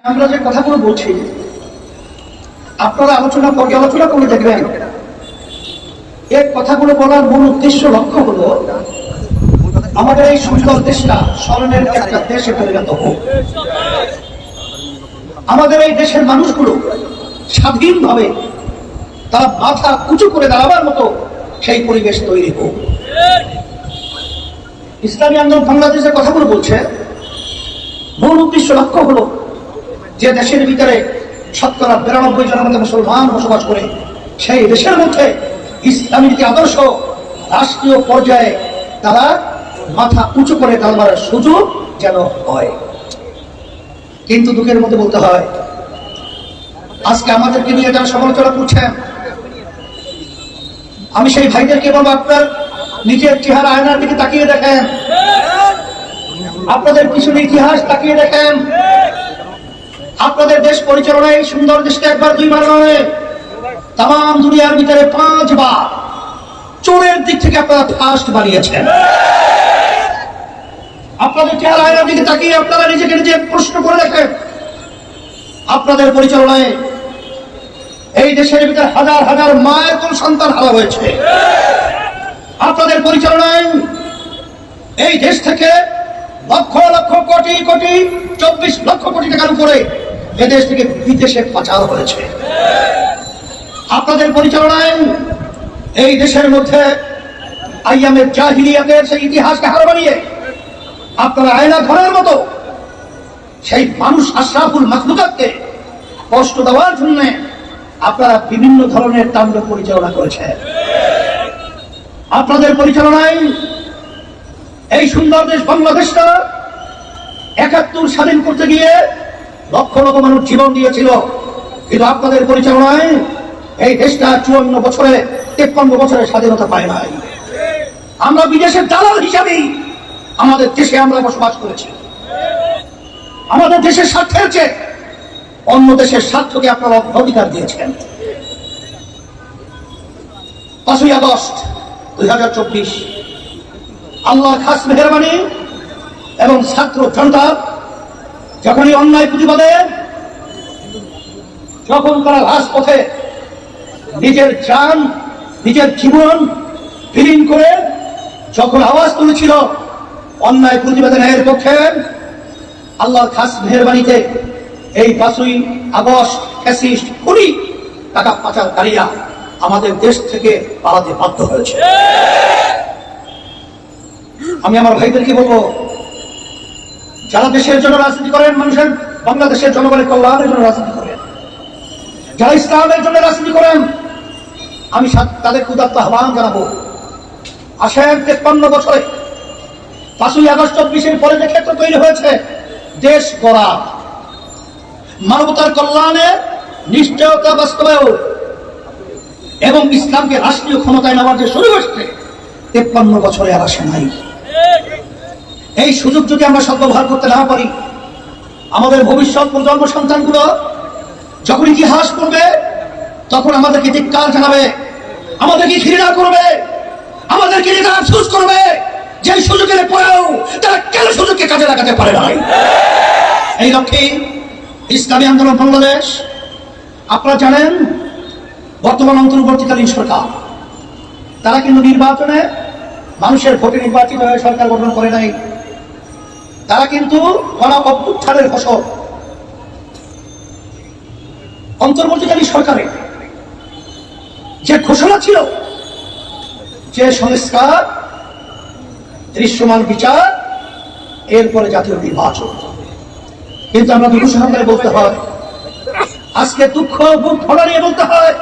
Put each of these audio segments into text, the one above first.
আমরা যে কথাগুলো বলছি, আপনারা আলোচনা, পর্যালোচনা করে দেখবেন এই কথাগুলো বলার মূল উদ্দেশ্য লক্ষ্য হলো, আমাদের এই সুন্দর দেশটা স্মরণের একটা দেশে পরিণত হোক। আমাদের এই দেশের মানুষগুলো স্বাধীনভাবে তারা মাথা উঁচু করে দাঁড়াবার মতো সেই পরিবেশ তৈরি হোক। ইসলামী আন্দোলন বাংলাদেশের কথাগুলো বলছে। মূল উদ্দেশ্য লক্ষ্য হলো যে দেশের ভিতরে শতকরা বিরানব্বই জনের মধ্যে মুসলমান বসবাস করে, সেই দেশের মধ্যে ইসলামী যে আদর্শ, রাষ্ট্রীয় পর্যায়ে তারা মাথা উঁচু করে দাঁড়াবার সুযোগ যেন হয়। কিন্তু দুঃখের মধ্যে বলতে হয়, আজকে আমাদেরকে নিয়ে যারা সমালোচনা করছেন, আমি সেই ভাইদেরকে বলব, আপনার নিজের চেহারা আয়নার দিকে তাকিয়ে দেখেন। আপনাদের পিছনে ইতিহাস তাকিয়ে দেখেন। আপনাদের দেশ পরিচালনায় এই সুন্দর দেশকে একবার দুইবার নয় তাম দুনিয়ার ভিতরে পাঁচবার চোরের দিক থেকে আপনারা ফার্স্ট বানিয়েছেন। আপনাদের চেহারা দিকে তাকিয়ে আপনারা নিজেকে নিজে প্রশ্ন করে দেখেন। আপনাদের পরিচালনায় এই দেশের ভিতরে হাজার হাজার মায়ের কোন সন্তান হারা হয়েছে? আপনাদের পরিচালনায় এই দেশ থেকে লক্ষ লক্ষ কোটি কোটি, চব্বিশ লক্ষ কোটি টাকার উপরে এদেশ থেকে বিদেশে পাচার হয়েছে। আপনাদের পরিচালনায় এই দেশের মধ্যে আইয়ামের জাহিলিয়াতের সেই ইতিহাসকে হার বানিয়ে, আপনারা আয়না ঘরের মতো সেই মানুষ আশরাফুল মাখলুকাতকে কষ্ট দেওয়ার জন্য আপনারা বিভিন্ন ধরনের তাণ্ডব পরিচালনা করেছেন। আপনাদের পরিচালনায় এই সুন্দর দেশ বাংলাদেশটা একাত্তর স্বাধীন করতে গিয়ে লক্ষ লক্ষ মানুষ জীবন দিয়েছিল। কিন্তু আপনাদের পরিচালনায় এই দেশটা চুয়ান্ন বছরে, তেপ্পান্ন বছরে স্বাধীনতা পায় নাই। আমরা বিদেশের দালাল হিসাবেই আমাদের দেশে আমরা বসবাস করেছি। আমাদের দেশের স্বার্থের চেয়ে অন্য দেশের স্বার্থকে আপনারা অধিকার দিয়েছেন। পাঁচই আগস্ট দুই হাজার চব্বিশ আল্লাহ খাস মেহরবানি এবং ছাত্র জনতা যখনই অন্যায় প্রতিবাদে যখন তারা রাজপথে নিজের যান নিজের জীবন বিলীন করে যখন আওয়াজ তুলেছিল অন্যায় প্রতিবাদে ন্যায়ের পক্ষে, আল্লাহর খাস মেহরবানিতে এই পাঁচই আগস্ট ফ্যাসিস্ট কুড়ি টাকা পাচারকারীরা আমাদের দেশ থেকে পালাতে বাধ্য হয়েছে। আমি আমার ভাইদেরকে বলব যারা দেশের জন্য রাজনীতি করেন, মানুষের বাংলাদেশের জনগণের কল্যাণের জন্য রাজনীতি করেন যারা ইসলামের জন্য রাজনীতি করেন, আমি তাদের উদাত্ত আহ্বান জানাব। আসেন তেপ্পান্ন বছরে। পাঁচই আগস্ট চব্বিশের পরে যে ক্ষেত্র তৈরি হয়েছে, দেশ গড়া। মানবতার কল্যাণে নিশ্চয়তা বাস্তবায়ন এবং ইসলামকে রাষ্ট্রীয় ক্ষমতায় নেওয়ার যে শুরু হচ্ছে তেপ্পান্ন বছরে আর আসে নাই। এই সুযোগ যদি আমরা সদ্ব্যবহার করতে না পারি, আমাদের ভবিষ্যৎ প্রজন্ম সন্তানগুলো যখন ইতিহাস করবে তখন আমাদেরকে ধিক্কার জানাবে, আমাদেরকে ঘৃণা করবে, আমাদেরকে নিয়ে তারা আফসোস করবে যে সুযোগের পরেও তারা কেন সুযোগকে কাজে লাগাতে পারে নাই। এই লক্ষ্যে ইসলামী আন্দোলন বাংলাদেশ, আপনারা জানেন, বর্তমান অন্তর্বর্তীকালীন সরকার। তারা কিন্তু নির্বাচনে মানুষের ভোটে নির্বাচিত হয়ে সরকার গঠন করে নাই। তারা কিন্তু গণ অভ্যুত্থানের ফসল। অন্তর্বর্তীকালীন সরকারে যে ঘোষণা ছিল যে সংস্কার, দৃশ্যমান বিচার, এরপরে জাতীয় নির্বাচন। কিন্তু আমরা দুঃখ সহকারে বলতে হয়, আজকে দুঃখ বুক ফোড়া নিয়ে বলতে হয়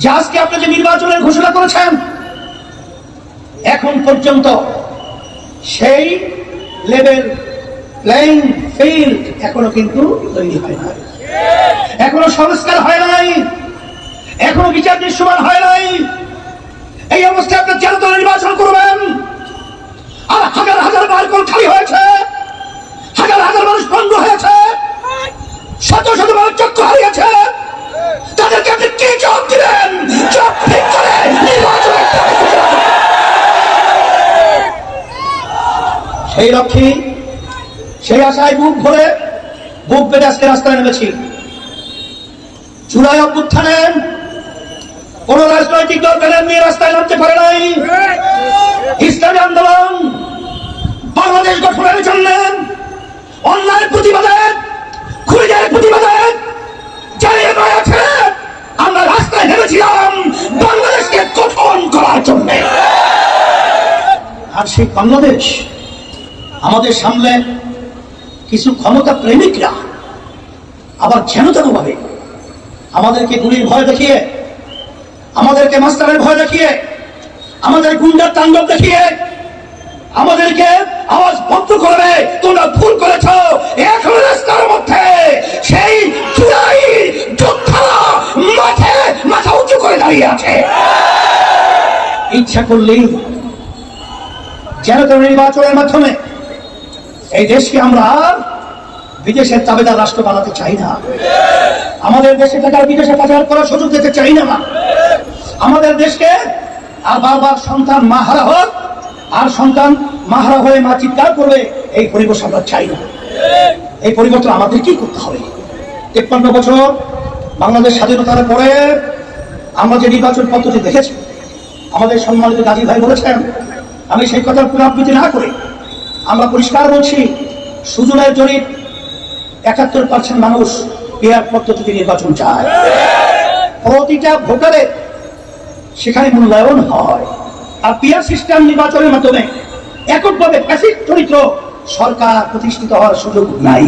যে আজকে আপনি যে নির্বাচনের ঘোষণা করেছেন, এখন পর্যন্ত সেই লেভেল প্লেইং ফিল্ড এখনও কিন্তু তৈরি হয় না এখনও সংস্কার হয় নাই। এখনও বিচার দৃশ্যমান হয় নাই। এই অবস্থায় আপনি চার দল নির্বাচন করবেন। আর হাজার হাজার বারকল খালি হয়েছে? সেই লক্ষ্যে সেই আশায় বুক ভরে বুক পেটে আজকে রাস্তায় নেমেছি। জুলাই অভ্যুত্থানে কোন রাজনৈতিক দল ব্যানার নিয়ে রাস্তায় নামতে পারে নাই। ইসলামী আন্দোলন বাংলাদেশ গঠনের জন্য অন্যায় প্রতিবাদে খুঁজের প্রতিবাদে চালিয়ে আছে। আমরা রাস্তায় নেমেছিলাম বাংলাদেশকে গঠন করার জন্য। আর সেই বাংলাদেশ আমাদের সামনে কিছু ক্ষমতা প্রেমিকরা আবার যেন ভাবে আমাদেরকে গুলির ভয় দেখিয়ে, আমাদেরকে মাস্টারের ভয় দেখিয়ে, আমাদের গুন্ডার তাণ্ডব দেখিয়ে, আমাদেরকে আওয়াজ বন্ধ করবে। তোমরা ভুল করেছ। এখন রাস্তার মধ্যে সেই মাঠে মাথা উঁচু করে দাঁড়িয়ে আছে। ইচ্ছা করলেই যেন নির্বাচনের মাধ্যমে এই দেশকে আমরা বিদেশের তাবেদার রাষ্ট্র বানাতে চাই না। আমাদের দেশে টাকার বিদেশে পাচার করার সুযোগ দিতে চাই না। আমাদের দেশকে আর বারবার সন্তান মাহারা হোক, আর সন্তান মাহারা হয়ে মা চিৎকার করবে, এই পরিবেশ আমরা চাই না। এই পরিবর্তন আমাদের কি করতে হবে। তেপ্পান্ন বছর বাংলাদেশ স্বাধীনতার পরে আমরা যে নির্বাচন পদ্ধতি দেখেছি, আমাদের সম্মানিত গাজী ভাই বলেছেন, আমি সেই কথার পুনরাবৃত্তি না করে পরিষ্কার বলছি, সুজনের জরিপ, একাত্তর পার্সেন্ট মানুষ পেয়ার পদ্ধতিতে নির্বাচন চায়। প্রতিটা ভোটারের সেখানে মূল্যায়ন হয়। আর পিয়ার সিস্টেম নির্বাচনের মাধ্যমে এককভাবে প্যাসিভ চরিত্র সরকার প্রতিষ্ঠিত হওয়ার সুযোগ নাই।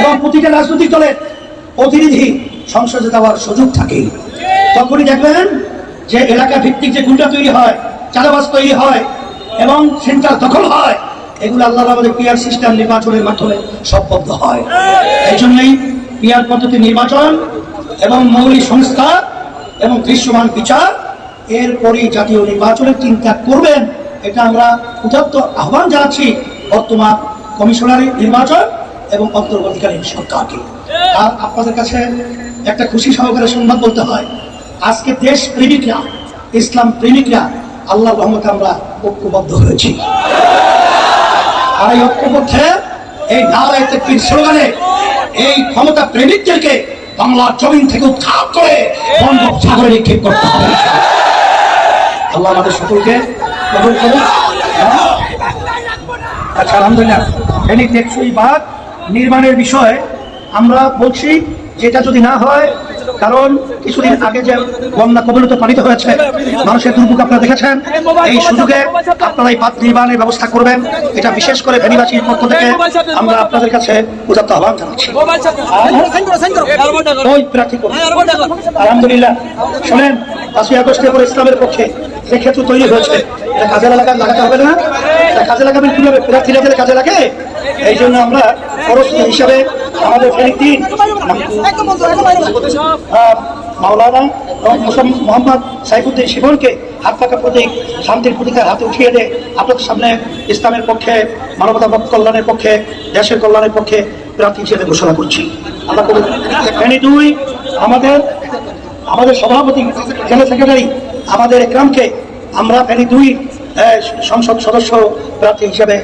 এবং প্রতিটা রাজনৈতিক দলের প্রতিনিধি সংসদে দেওয়ার সুযোগ থাকে। তখনই দেখবেন যে এলাকা ভিত্তিক যে গুন্ডা তৈরি হয়, চাঁদাবাজ তৈরি হয়, এবং সেন্টার দখল হয় এগুলো আল্লাহ আমাদের পিয়ার সিস্টেম নির্বাচনের মাধ্যমে সম্পন্ন হয়। এই জন্যই পিয়ার পদ্ধতি নির্বাচন এবং মৌলিক সংস্থা এবং দৃশ্যমান বিচার এরপরই জাতীয় নির্বাচনের চিন্তা করবেন। এটা আমরা উদাত্ত আহ্বান জানাচ্ছি বর্তমান কমিশনারি নির্বাচন এবং অন্তর্বর্তীকালীন সরকারকে। আর আপনাদের কাছে একটা খুশি সহকারে সংবাদ বলতে হয়, আজকে দেশ প্রেমিকরা, ইসলাম প্রেমিকরা আল্লাহ রহমতে আমরা ঐক্যবদ্ধ হয়েছি। আর এই ঐক্যবদ্ধে এই নারায় তেকবীর স্লোগানে এই ক্ষমতা প্রেমিকদেরকে বাংলার জমিন থেকে উৎখাত করে বঙ্গোপসাগরে নিক্ষেপ করতে হবে আল্লাহ আমাদের সকলকে কবুল করুন? আচ্ছা আলহামদুলিল্লাহ ফেনী টেকসই বাদ নির্মাণের বিষয়ে আমরা বলছি, যেটা যদি না হয় কারণ কিছুদিন আগে যে বন্যা কবলিত পালিত হয়েছে, মানুষের দুর্ভোগ আপনারা দেখেছেন। এই সুযোগে আপনারা এই বাদ নির্মাণের ব্যবস্থা করবেন। এটা বিশেষ করে ফেনীবাসীর পক্ষ থেকে আমরা আপনাদের কাছে উদাত্ত আহ্বান জানাচ্ছি। আলহামদুলিল্লাহ। শোনেন পাঁচই আগস্টের পর ইসলামের পক্ষে যে ক্ষেত্র তৈরি হয়েছে কাজে লাগা লাগাতে হবে না। কাজে লাগাবেন কীভাবে? প্রার্থীরা কাজে লাগে? এই জন্য আমরা হিসাবে আমাদের মাওলানা মোহাম্মদ সাইফুদ্দিন শিবনকে হাত পাকা প্রতীক, শান্তির প্রতীকের হাতে উঠিয়ে দিয়ে আপনাদের সামনে ইসলামের পক্ষে, মানবতা কল্যাণের পক্ষে, দেশের কল্যাণের পক্ষে প্রার্থী হিসেবে ঘোষণা করছি। আমরা দুই, আমাদের আমাদের সভাপতি, জেলা সেক্রেটারি আমাদের একরামকে আমরা ফেনী দুই সংসদ সদস্য প্রার্থী হিসেবে